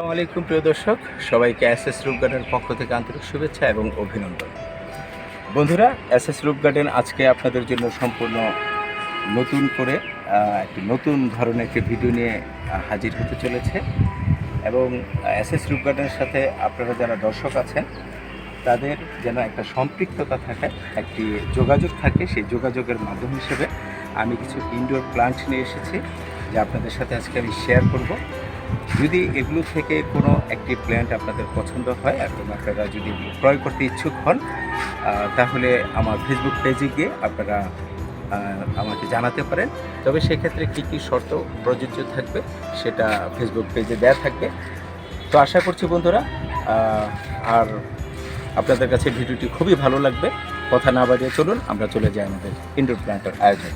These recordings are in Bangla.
আসসালামু আলাইকুম, প্রিয় দর্শক। সবাইকে এস এস রূপ গার্ডেন পক্ষ থেকে আন্তরিক শুভেচ্ছা এবং অভিনন্দন। বন্ধুরা এস এস রূপ গার্ডেন আজকে আপনাদের জন্য সম্পূর্ণ নতুন করে একটি নতুন ধরনের একটি ভিডিও নিয়ে হাজির হতে চলেছে। এবং এস এস রূপ গার্ডেনের সাথে আপনারা যারা দর্শক আছেন, তাদের যেন একটা সম্পৃক্ততা থাকে, একটি যোগাযোগ থাকে, সেই যোগাযোগের মাধ্যম হিসেবে আমি কিছু ইনডোর প্লান্ট নিয়ে এসেছি, যা আপনাদের সাথে আজকে আমি শেয়ার করব। যদি এগুলো থেকে কোনো একটি প্ল্যান্ট আপনাদের পছন্দ হয় এবং আপনারা যদি ক্রয় করতে ইচ্ছুক হন তাহলে আমার ফেসবুক পেজে গিয়ে আপনারা আমাকে জানাতে পারেন। তবে সেক্ষেত্রে কী কী শর্ত প্রযোজ্য থাকবে সেটা ফেসবুক পেজে দেওয়া থাকবে। তো আশা করছি বন্ধুরা আর আপনাদের কাছে ভিডিওটি খুবই ভালো লাগবে। কথা না বাড়িয়ে চলুন, আমরা চলে যাই আমাদের ইনডোর প্ল্যান্টের আয়োজন।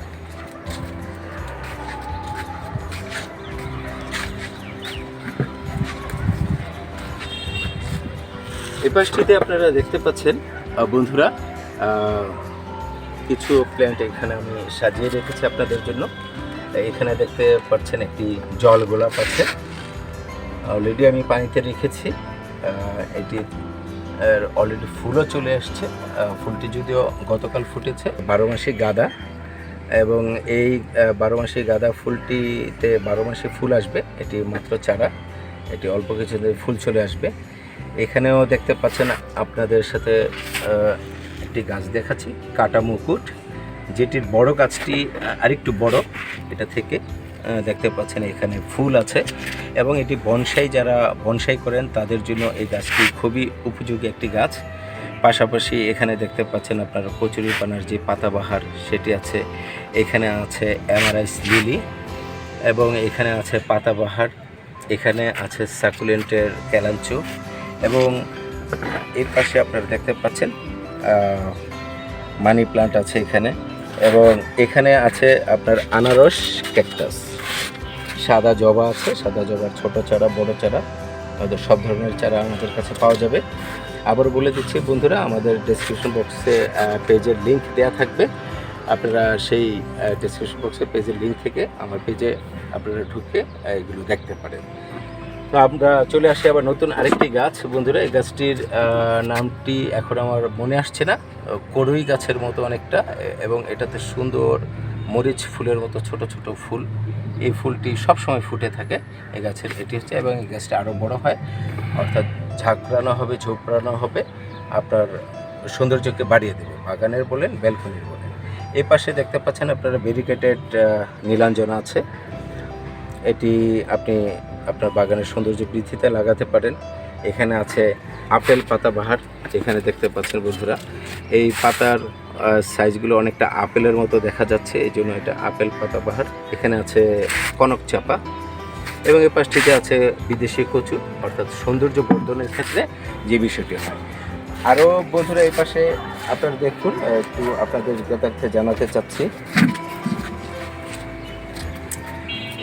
এই পাশটিতে আপনারা দেখতে পাচ্ছেন বন্ধুরা কিছু প্ল্যান্ট এখানে আমি সাজিয়ে রেখেছি আপনাদের জন্য। এখানে দেখতে পাচ্ছেন একটি জল গোলাপ আছে। অলরেডি আমি পানিতে রেখেছি। এটি অলরেডি ফুলও চলে আসছে। ফুলটি যদিও গতকাল ফুটেছে, বারো মাসে গাঁদা। এবং এই বারো মাসে গাঁদা ফুলটিতে বারো মাসে ফুল আসবে, এটি মাত্র চারা। এটি অল্প কিছুদিন ফুল চলে আসবে। এখানেও দেখতে পাচ্ছেন আপনাদের সাথে একটি গাছ দেখাচ্ছি, কাটা মুকুট। যেটির বড় গাছটি আরেকটু বড়, এটা থেকে দেখতে পাচ্ছেন এখানে ফুল আছে। এবং এটি বনসাই যারা বনসাই করেন, তাদের জন্য এই গাছটি খুবই উপযোগী একটি গাছ। পাশাপাশি এখানে দেখতে পাচ্ছেন আপনারা কচুরি পানার যে পাতাবাহার, সেটি আছে। এখানে আছে অ্যামারাইস লিলি এবং এখানে আছে পাতাবাহার। এখানে আছে সাকুলেন্টের ক্যালাঞ্চো এবং এর পাশে আপনারা দেখতে পাচ্ছেন মানি প্লান্ট আছে এখানে এবং এখানে আছে আপনার আনারস, ক্যাকটাস। সাদা জবা আছে, সাদা জবার ছোট চারা, বড় চারা আমাদের সব ধরনের চারা আমাদের কাছে পাওয়া যাবে। আবার বলে দিচ্ছি বন্ধুরা, আমাদের ডেসক্রিপশন বক্সে পেজের লিংক দেওয়া থাকবে। আপনারা সেই ডেসক্রিপশন বক্সের পেজের লিঙ্ক থেকে আমার পেজে আপনারা ঢুকে এগুলো দেখতে পারেন। আমরা চলে আসি আবার নতুন আরেকটি গাছ। বন্ধুরা, এই গাছটির নামটি এখন আমার মনে আসছে না। করই গাছের মতো অনেকটা এবং এটাতে সুন্দর মরিচ ফুলের মতো ছোট ছোট ফুল। এই ফুলটি সব সময় ফুটে থাকে এই গাছের এটি হচ্ছে এবং এই গাছটা আরও বড় হয়। অর্থাৎ ঝাঁকড়ানো হবে, ঝোপড়ানো হবে, আপনার সৌন্দর্যকে বাড়িয়ে দেবে। বাগানের বলেন, ব্যালকনির বলেন। এই পাশে দেখতে পাচ্ছেন আপনারা ব্যারিকেটেড নীলাঞ্জনা আছে। এটি আপনি আপনার বাগানের সৌন্দর্য বৃদ্ধিতে লাগাতে পারেন। এখানে আছে আপেল পাতা বাহার, যেখানে দেখতে পাচ্ছেন বন্ধুরা। এই পাতার সাইজগুলো অনেকটা আপেলের মতো দেখা যাচ্ছে, এই জন্য এটা আপেল পাতা বাহার। এখানে আছে কনক চাপা এবং এই পাশটিতে আছে বিদেশি কচু, অর্থাৎ সৌন্দর্য বর্ধনের ক্ষেত্রে যে বিষয়টি হয়। আরও বন্ধুরা, এই পাশে আপনারা দেখুন একটু আপনাদের জানাতে চাচ্ছি।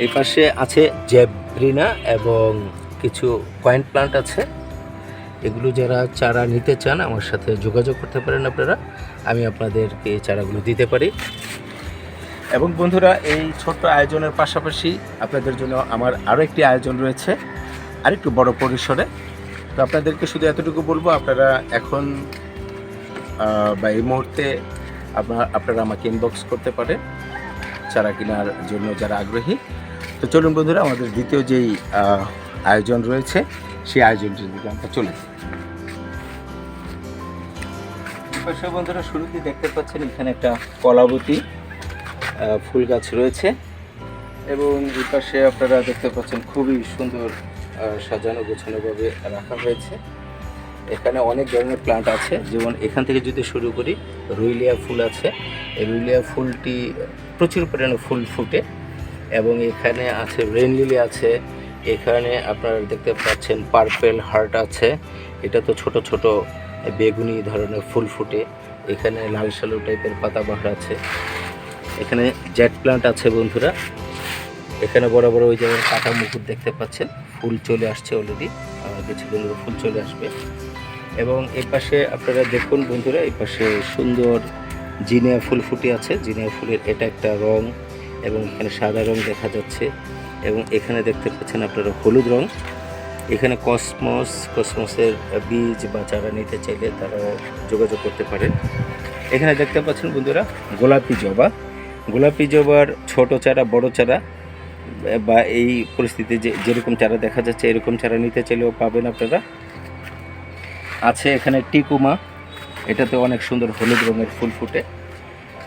এই পাশে আছে জেব্রিনা এবং কিছু কয়েন প্লান্ট আছে। এগুলো যারা চারা নিতে চান আমার সাথে যোগাযোগ করতে পারেন আপনারা। আমি আপনাদেরকে চারাগুলো দিতে পারি। এবং বন্ধুরা, এই ছোট্ট আয়োজনের পাশাপাশি আপনাদের জন্য আমার আরও একটি আয়োজন রয়েছে, আরেকটু বড় পরিসরে। তো আপনাদেরকে শুধু এতটুকু বলব, আপনারা এখন বা এই মুহূর্তে আপনার, আপনারা আমাকে ইনবক্স করতে পারেন। চারা কেনার জন্য যারা আগ্রহী, তো চলুন বন্ধুরা, আমাদের দ্বিতীয় যেই আয়োজন রয়েছে, সেই আয়োজনটির দিকে আমরা চলে যাই। বন্ধুরা শুরুতে দেখতে পাচ্ছেন এখানে একটা কলাবতী ফুল গাছ রয়েছে এবং এই পাশে আপনারা দেখতে পাচ্ছেন খুবই সুন্দর সাজানো গোছানোভাবে রাখা হয়েছে এখানে অনেক ধরনের প্লান্ট আছে। যেমন এখান থেকে যদি শুরু করি, রুইলিয়া ফুল আছে। এই রুইলিয়া ফুলটি প্রচুর পরিমাণে ফুল ফুটে এবং এখানে আছে রেনলিলি আছে। এখানে আপনারা দেখতে পাচ্ছেন পার্পেল হার্ট আছে। এটা তো ছোট ছোট বেগুনি ধরনের ফুল ফুটে। এখানে লাল সালু টাইপের পাতাবাহার আছে। এখানে জ্যাট প্লান্ট আছে বন্ধুরা। এখানে বড় বড় ওই জায়গায় কাটা মুকুট দেখতে পাচ্ছেন। ফুল চলে আসছে অলরেডি কিছুদিন ফুল চলে আসবে। এবং এই পাশে আপনারা দেখুন বন্ধুরা, এই পাশে সুন্দর জিনিয়া ফুল ফুটে আছে। জিনিয়া ফুলের এটা একটা রং এবং এখানে সাদা রং দেখা যাচ্ছে এবং এখানে দেখতে পাচ্ছেন আপনারা হলুদ রং। এখানে কসমস, কসমসের বীজ বা চারা নিতে চাইলে তারাও যোগাযোগ করতে পারেন। এখানে দেখতে পাচ্ছেন বন্ধুরা, গোলাপি জবা। গোলাপি জবার ছোট চারা, বড় চারা বা এই পরিস্থিতি যে যেরকম চারা দেখা যাচ্ছে, এরকম চারা নিতে চাইলেও পাবেন আপনারা। আছে এখানে টিকুমা। এটাতে অনেক সুন্দর হলুদ রঙের ফুল ফুটে।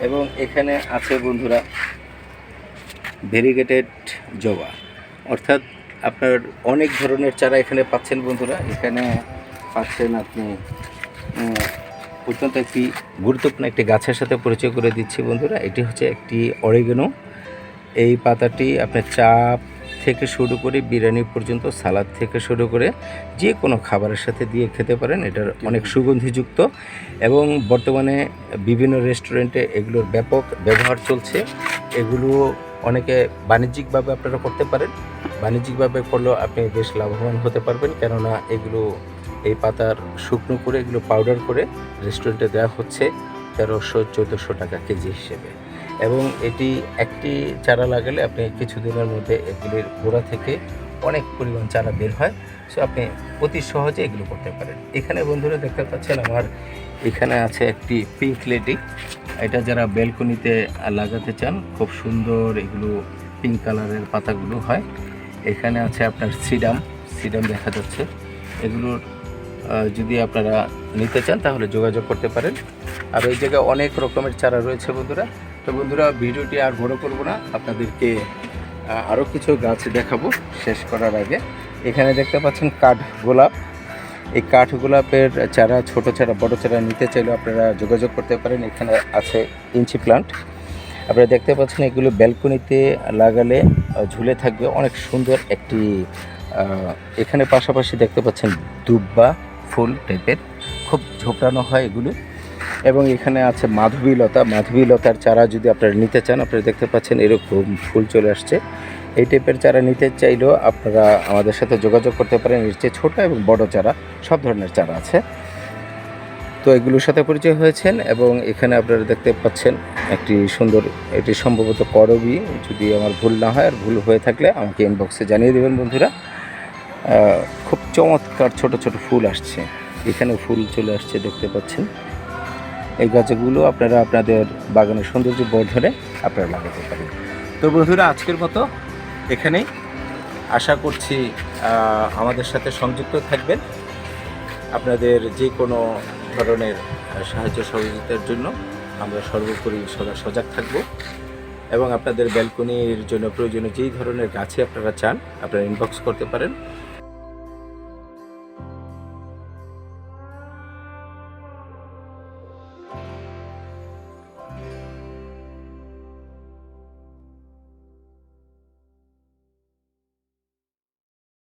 এবং এখানে আছে বন্ধুরা, ভেরিগেটেড জবা। অর্থাৎ আপনার অনেক ধরনের চারা এখানে পাচ্ছেন বন্ধুরা। এখানে পাচ্ছেন আপনি অত্যন্ত একটি গুরুত্বপূর্ণ একটি গাছের সাথে পরিচয় করে দিচ্ছি বন্ধুরা। এটি হচ্ছে একটি অরিগেনো। এই পাতাটি আপনার চাপ থেকে শুরু করে বিরিয়ানি পর্যন্ত, সালাদ থেকে শুরু করে যে কোনো খাবারের সাথে দিয়ে খেতে পারেন, এটার অনেক সুগন্ধিযুক্ত। এবং বর্তমানে বিভিন্ন রেস্টুরেন্টে এগুলোর ব্যাপক ব্যবহার চলছে। এগুলো অনেকে বাণিজ্যিকভাবে আপনারা করতে পারেন। বাণিজ্যিকভাবে করলেও আপনি বেশ লাভবান হতে পারবেন। কেননা এগুলো, এই পাতার শুকনো করে এগুলো পাউডার করে রেস্টুরেন্টে দেওয়া হচ্ছে তেরোশো চোদ্দোশো টাকা কেজি হিসেবে। এবং এটি একটি চারা লাগালে আপনি কিছুদিনের মধ্যে এগুলির গোড়া থেকে অনেক পরিমাণ চারা বের হয়। সো আপনি অতি সহজে এগুলো করতে পারেন। এখানে বন্ধুরা দেখতে পাচ্ছেন আমার এখানে আছে একটি পিঙ্ক লেডি এটা যারা ব্যালকনিতে লাগাতে চান, খুব সুন্দর এগুলো পিঙ্ক কালারের পাতাগুলো হয়। এখানে আছে আপনার সিডাম। সিডাম দেখা যাচ্ছে। এগুলোর যদি আপনারা নিতে চান, তাহলে যোগাযোগ করতে পারেন। আর এই জায়গায় অনেক রকমের চারা রয়েছে বন্ধুরা। তো বন্ধুরা, ভিডিওটি আর বড় করব না। আপনাদেরকে আরও কিছু গাছ দেখাবো শেষ করার আগে। এখানে দেখতে পাচ্ছেন কাঠ গোলাপ। এই কাঠ গোলাপের চারা, ছোট চারা, বড় চারা নিতে চাইলেও আপনারা যোগাযোগ করতে পারেন। এখানে আছে ইঞ্চি প্লান্ট। আপনারা দেখতে পাচ্ছেন এগুলো ব্যালকনিতে লাগালে ঝুলে থাকবে। অনেক সুন্দর একটি এখানে পাশাপাশি দেখতে পাচ্ছেন দুব্বা ফুল টাইপের। খুব ঝোপড়ানো হয় এগুলো। এবং এখানে আছে মাধবী লতা মাধবী লতার চারা যদি আপনারা নিতে চান, আপনারা দেখতে পাচ্ছেন এরকম ফুল চলে আসছে। এই টাইপের চারা নিতে চাইলেও আপনারা আমাদের সাথে যোগাযোগ করতে পারেন। এর চেয়ে ছোটো এবং বড় চারা, সব ধরনের চারা আছে। তো এগুলোর সাথে পরিচয় হয়েছেন এবং এখানে আপনারা দেখতে পাচ্ছেন একটি সুন্দর, এটি সম্ভবত করবি। যদি আমার ভুল না হয়, আর ভুল হয়ে থাকলে আমাকে ইনবক্সে জানিয়ে দেবেন বন্ধুরা। খুব চমৎকার ছোট ছোট ফুল আসছে। এখানে ফুল চলে আসছে, দেখতে পাচ্ছেন। এই গাছগুলো আপনারা আপনাদের বাগানের সৌন্দর্য বর্ধনে আপনারা লাগাতে পারেন। তো বন্ধুরা, আজকের মতো এখানেই। আশা করছি আমাদের সাথে সংযুক্ত থাকবেন। আপনাদের যে কোনো ধরনের সাহায্য সহযোগিতার জন্য আমরা সর্বোপরি সদা সজাগ থাকব। এবং আপনাদের ব্যালকনির জন্য প্রয়োজনীয় যেই ধরনের গাছে আপনারা চান, আপনারা ইনবক্স করতে পারেন।